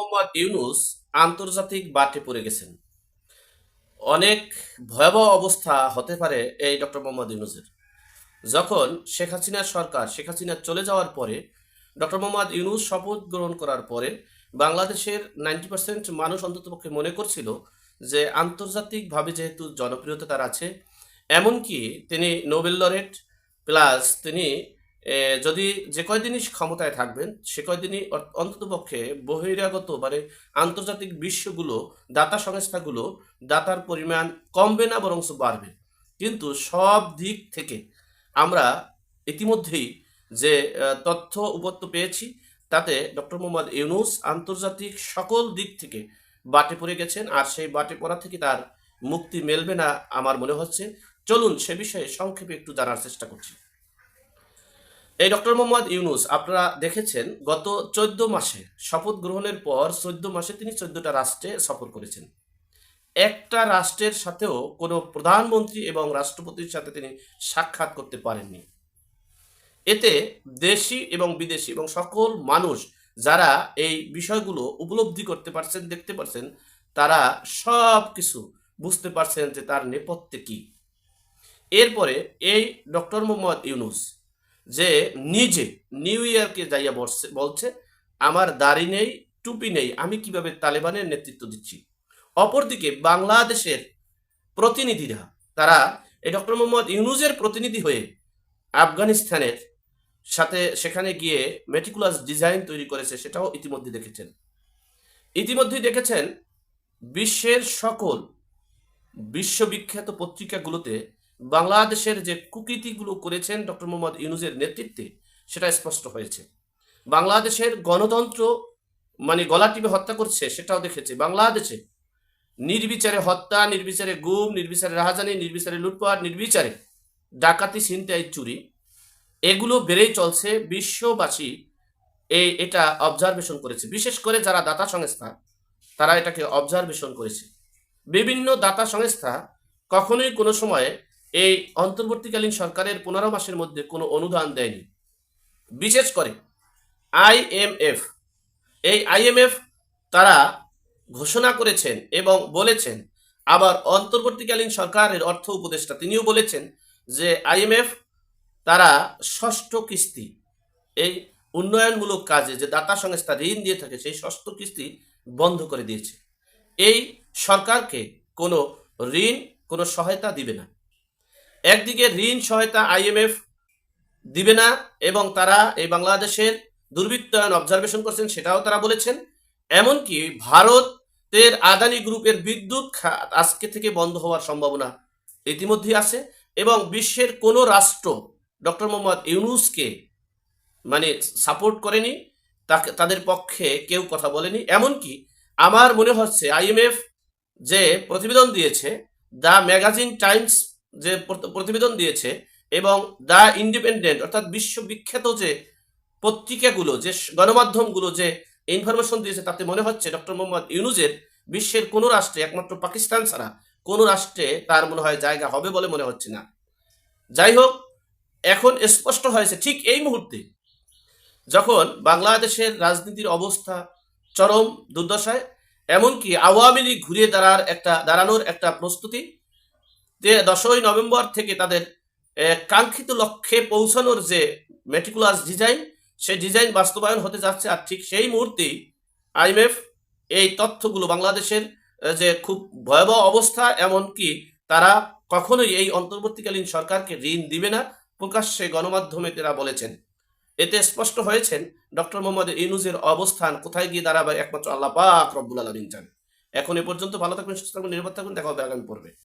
মোহাম্মদ ইউনুস আন্তর্জাতিক বাটে পড়ে গেছেন। অনেক ভয়াবহ অবস্থা হতে পারে এই ডক্টর মোহাম্মদ ইউনুসের। যখন শেখ হাসিনার সরকার, শেখ হাসিনা চলে যাওয়ার পরে, ডক্টর মোহাম্মদ ইউনুস শপথ গ্রহণ করার পরে বাংলাদেশের নাইনটি পার্সেন্ট মানুষ অন্ততপক্ষে মনে করছিল যে আন্তর্জাতিকভাবে যেহেতু জনপ্রিয়তা তার আছে, এমনকি তিনি নোবেল লরেট প্লাস তিনি যদি যে কয়দিনই ক্ষমতায় থাকবেন, সে কয়দিনই অন্ততপক্ষে বহিরাগত মানে আন্তর্জাতিক বিশ্বগুলো দাতা সংস্থাগুলো দাতার পরিমাণ কমবে না, বরং বাড়বে। কিন্তু সব দিক থেকে আমরা ইতিমধ্যেই যে তথ্য উপত্য পেয়েছি, তাতে ডক্টর মোহাম্মদ ইউনুস আন্তর্জাতিক সকল দিক থেকে বাটে পড়ে গেছেন, আর সেই বাটে পড়া থেকে তার মুক্তি মেলবে না, আমার মনে হচ্ছে। চলুন সে বিষয়ে সংক্ষেপে একটু জানার চেষ্টা করছি। এই ডক্টর মোহাম্মদ ইউনুস, আপনারা দেখেছেন গত চোদ্দ মাসে শপথ গ্রহণের পর চোদ্দ মাসে তিনি চোদ্দটা রাষ্ট্রে সফর করেছেন। একটা রাষ্ট্রের সাথেও কোনো প্রধানমন্ত্রী এবং রাষ্ট্রপতির সাথে তিনি সাক্ষাৎ করতে পারেননি। এতে দেশি এবং বিদেশি এবং সকল মানুষ যারা এই বিষয়গুলো উপলব্ধি করতে পারছেন, দেখতে পারছেন, তারা সব কিছু বুঝতে পারছেন যে তার নেপথ্যে কি। এরপরে এই ডক্টর মোহাম্মদ ইউনুস যে নিজে নিউ ইয়র্কে যাইয়া বসছে বলছে, আমার দাড়ি নেই, টুপি নেই, আমি কীভাবে তালেবানের নেতৃত্ব দিচ্ছি? অপরদিকে বাংলাদেশের প্রতিনিধিরা, তারা এই ডক্টর মোহাম্মদ ইউনুজের প্রতিনিধি হয়ে আফগানিস্তানের সাথে সেখানে গিয়ে মেটিকুলাস ডিজাইন তৈরি করেছে, সেটাও ইতিমধ্যে দেখেছেন। ইতিমধ্যেই দেখেছেন, বিশ্বের সকল বিশ্ববিখ্যাত পত্রিকাগুলোতে বাংলাদেশের যে কুকৃতিগুলো করেছেন ডক্টর মোহাম্মদ ইউনুজের নেতৃত্বে, সেটা স্পষ্ট হয়েছে। বাংলাদেশের গণতন্ত্র মানে গলা টিপে হত্যা করছে, সেটাও দেখেছে। বাংলাদেশে নির্বিচারে হত্যা, নির্বিচারে গুম, নির্বিচারে রাহাজানি, নির্বিচারে লুটপাট, নির্বিচারে ডাকাতি, ছিনতাই, চুরি, এগুলো বেড়েই চলছে। বিশ্ববাসী এই, এটা অবজারভেশন করেছে। বিশেষ করে যারা দাতা সংস্থা, তারা এটাকে অবজারভেশন করেছে। বিভিন্ন দাতা সংস্থা কখনোই কোনো সময়ে এই অন্তর্বর্তীকালীন সরকারের পনেরো মাসের মধ্যে কোনো অনুদান দেয়নি। বিশেষ করে আইএমএফ এই আইএমএফ তারা ঘোষণা করেছেন এবং বলেছেন, আবার অন্তর্বর্তীকালীন সরকারের অর্থ উপদেষ্টা তিনিও বলেছেন যে আইএমএফ তারা ষষ্ঠ কিস্তি, এই উন্নয়নমূলক কাজে যে দাতা সংস্থা ঋণ দিয়ে থাকে সেই ষষ্ঠ কিস্তি বন্ধ করে দিয়েছে। এই সরকারকে কোনো ঋণ, কোনো সহায়তা দিবে না। একদিকে ঋণ সহায়তা আইএমএফ দিবে না এবং তারা এই বাংলাদেশের দুর্বৃত্তায়ন অবজারভেশন করছেন, সেটাও তারা বলেছেন। এমনকি ভারতের আদানি গ্রুপের বিদ্যুৎ খাত আজকে থেকে বন্ধ হওয়ার সম্ভাবনা ইতিমধ্যেই আছে এবং বিশ্বের কোনো রাষ্ট্র ডক্টর মোহাম্মদ ইউনুসকে মানে সাপোর্ট করেনি, তাকে তাদের পক্ষে কেউ কথা বলেনি। এমনকি আমার মনে হচ্ছে আইএমএফ যে প্রতিবেদন দিয়েছে, দ্য ম্যাগাজিন টাইমস যে প্রতিবেদন দিয়েছে এবং দ্য ইন্ডিপেন্ডেন্ট, অর্থাৎ বিশ্ববিখ্যাত যে পত্রিকাগুলো, যে গণমাধ্যমগুলো যে ইনফরমেশন দিয়েছে, তাতে মনে হচ্ছে ডক্টর মোহাম্মদ ইউনুজের বিশ্বের কোনো রাষ্ট্রে, একমাত্র পাকিস্তান ছাড়া কোনো রাষ্ট্রে তার মনে হয় জায়গা হবে বলে মনে হচ্ছে না। যাই হোক, এখন স্পষ্ট হয়েছে ঠিক এই মুহূর্তে যখন বাংলাদেশের রাজনীতির অবস্থা চরম দুর্দশায়, এমনকি আওয়ামী লীগ ঘুরিয়ে দাঁড়ার একটা দাঁড়ানোর একটা প্রস্তুতি দশই নভেম্বর থেকে তাদের কাঙ্ক্ষিত লক্ষ্যে পৌঁছানোর যে মেটিকুলাস ডিজাইন সেই ডিজাইন বাস্তবায়ন হতে যাচ্ছে আর ঠিক সেই মুহূর্তেই আইএমএফ এই তথ্যগুলো বাংলাদেশের যে খুব ভয়াবহ অবস্থা, এমনকি তারা কখনোই এই অন্তর্বর্তীকালীন সরকারকে ঋণ দিবে না, প্রকাশ্যে গণমাধ্যমে তারা বলেছেন। এতে স্পষ্ট হয়েছেন ডক্টর মোহাম্মদ ইউনুসের অবস্থান কোথায় গিয়ে দাঁড়াবে, একমাত্র আল্লাহ পাক রব্বুল আলমিন জানে এখন এ পর্যন্ত ভালো থাকবেন, সুস্থ থাকবেন, নিরাপদ থাকবেন দেখা হবে আগামী পর্বে।